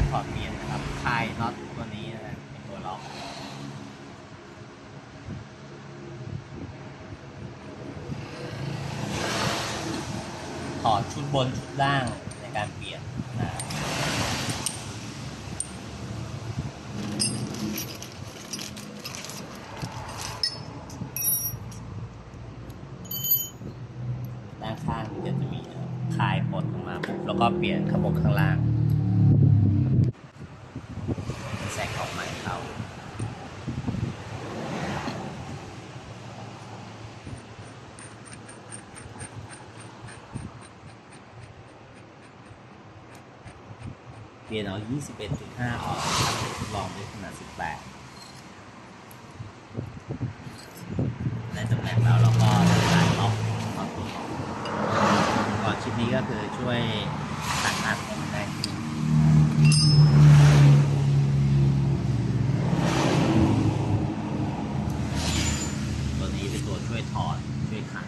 การถอดเปลี่ยนนะครับคลายน็อตตัวนี้นะฮะเป็นตัวล็อกถอดชุดบนชุดล่างในการเปลี่ยนนะด้านข้างนี่ก็จะมีคลายปลดออกมาปุ๊บแล้วก็เปลี่ยนข้างบนข้างล่าง ใส่ของใหม่เขา เปลี่ยนเอา21.5 ออกครับลองด้วยขนาด 18 ได้ตำแหน่งแล้วเราก็ทำการล็อกถอดตัวออกก่อนชิ้นนี้ก็คือช่วยตัดนัดให้มันได้ตัวนี้เป็นตัวช่วยถอด ช่วยขัน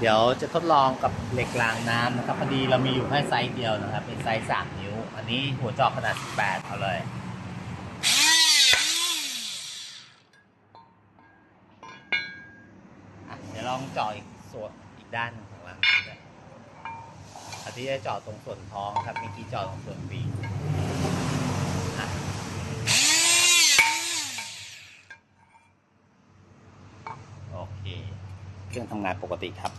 เดี๋ยวจะทดลองกับเหล็กรางน้ำนะครับพอดีเรามีอยู่แค่ไซส์เดียวนะครับ เป็นไซส์3นิ้ว อันนี้หัวจอกขนาด 18 เอาเลยอะเดี๋ยวลองเจาะอีกส่วนอีกด้านของรางนี้ด้วยอันที่จะเจาะตรงส่วนท้องครับเมื่อกี้เจาะตรงส่วนปีกอะโอเค เครื่องทำงานปกติครับ